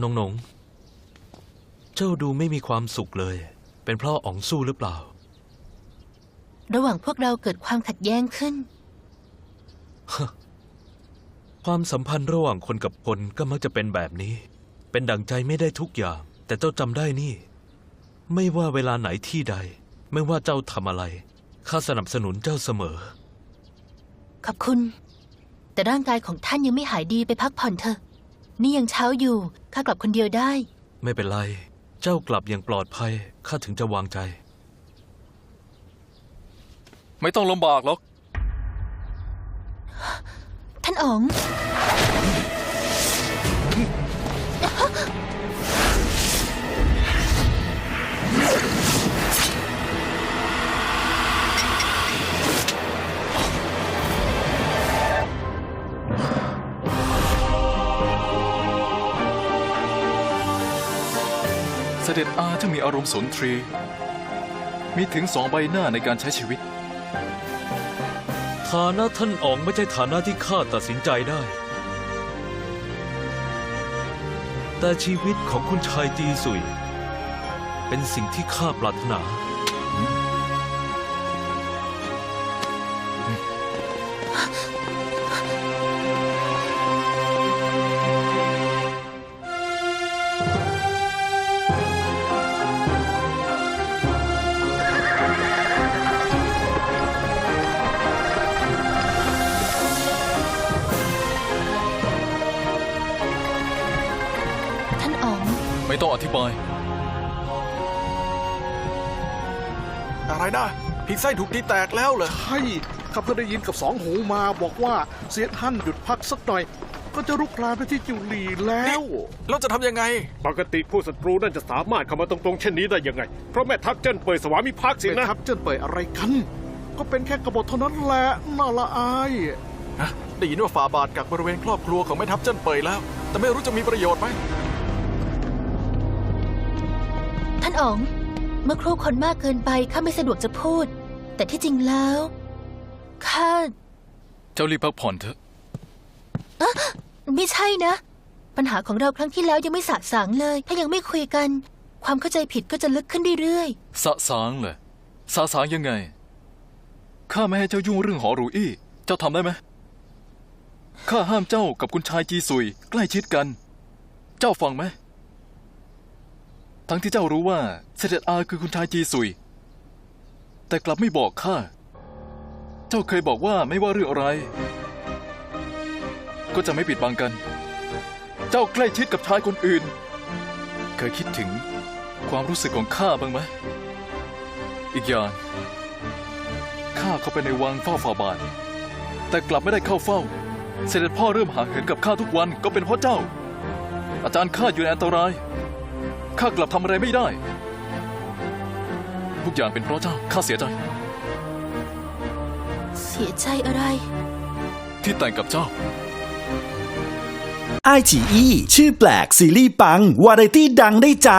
นงนง เจ้าดูไม่มีความสุขเลย เป็นเพราะอ๋องสู้หรือเปล่า ระหว่างพวกเราเกิดความขัดแย้งขึ้น ความสัมพันธ์ระหว่างคนกับคนก็มักจะเป็นแบบนี้ เป็นดังใจไม่ได้ทุกอย่าง แต่เจ้าจำได้นี่ ไม่ว่าเวลาไหนที่ใด ไม่ว่าเจ้าทำอะไร ข้าสนับสนุนเจ้าเสมอ ขอบคุณ แต่ร่างกายของท่านยังไม่หายดีไปพักผ่อนเถอะ นี่ยังเช้าอยู่ ข้ากลับคนเดียวได้ ไม่เป็นไร เจ้ากลับอย่างปลอดภัย ข้าถึงจะวางใจ ไม่ต้องลำบากหรอก ท่านอ๋อง ด็จอาที่มีอารมณ์สนทรี มีถึงสองใบหน้าในการใช้ชีวิต ฐานะท่านอ๋องไม่ใช่ฐานะที่ข้าตัดสินใจได้ แต่ชีวิตของคุณชายจีสุย เป็นสิ่งที่ข้าปรารถนา ไม่ต้องอธิบาย อะไรนะผีไส้ถูกตีแตกแล้วเหรอ ใช่ข้าเพิ่งได้ยินกับสองหูมาบอกว่าเสียท่านหยุดพักสักหน่อย ก็จะรุกรานไปที่จิวหลีแล้วแล้วจะทำยังไง ปกติผู้ศัตรูนั่นจะสามารถเข้ามาตรงๆเช่นนี้ได้ยังไง เพราะแม่ทัพเจิ้นเปิดสวามิภักดิ์สิเป็นนะทัพเจิ้นเปิดอะไรกัน ก็เป็นแค่กบฏเท่านั้นแหละน่าละอายฮะได้ยินว่าฝ่าบาทกักบริเวณครอบครัวของแม่ทัพเจิ้นเปยแล้ว แต่ไม่รู้จะมีประโยชน์ไหม ท่านอ๋อง เมื่อครู่คนมากเกินไปข้าไม่สะดวกจะพูด แต่ที่จริงแล้วข้าเจ้ารีบพักผ่อนเถอะ ไม่ใช่นะ ปัญหาของเราครั้งที่แล้วยังไม่สะสางเลย ถ้ายังไม่คุยกัน ความเข้าใจผิดก็จะลึกขึ้นเรื่อยสะสางเลยสะสางยังไง ข้าไม่ให้เจ้ายุ่งเรื่องหอหรูอี้ เจ้าทำได้ไหมข้าห้ามเจ้ากับคุณชายจีซุย ใกล้ชิดกัน เจ้าฟังไหม ทั้งที่เจ้ารู้ว่าเสด็จอาคือคุณชายจีซุย แต่กลับไม่บอกข้า เจ้าเคยบอกว่าไม่ว่าเรื่องอะไร ก็จะไม่ปิดบังกัน เจ้าใกล้ชิดกับชายคนอื่น เคยคิดถึงความรู้สึกของข้าบ้างไหม อีกอย่าง ข้าเข้าไปในวังเฝ้าฝ่าบาท แต่กลับไม่ได้เข้าเฝ้า เสด็จพ่อเริ่มห่างเหินกับข้าทุกวันก็เป็นเพราะเจ้า อาจารย์ข้าอยู่ในอันตราย ข้ากลับทำอะไรไม่ได้ ทุกอย่างเป็นเพราะเจ้าข้าเสียใจๆเสียใจอะไร ที่แต่งกับเจ้า ไอฉีอีชื่อแปลกซีรีส์ปัง วาไรตี้ดังได้ใจ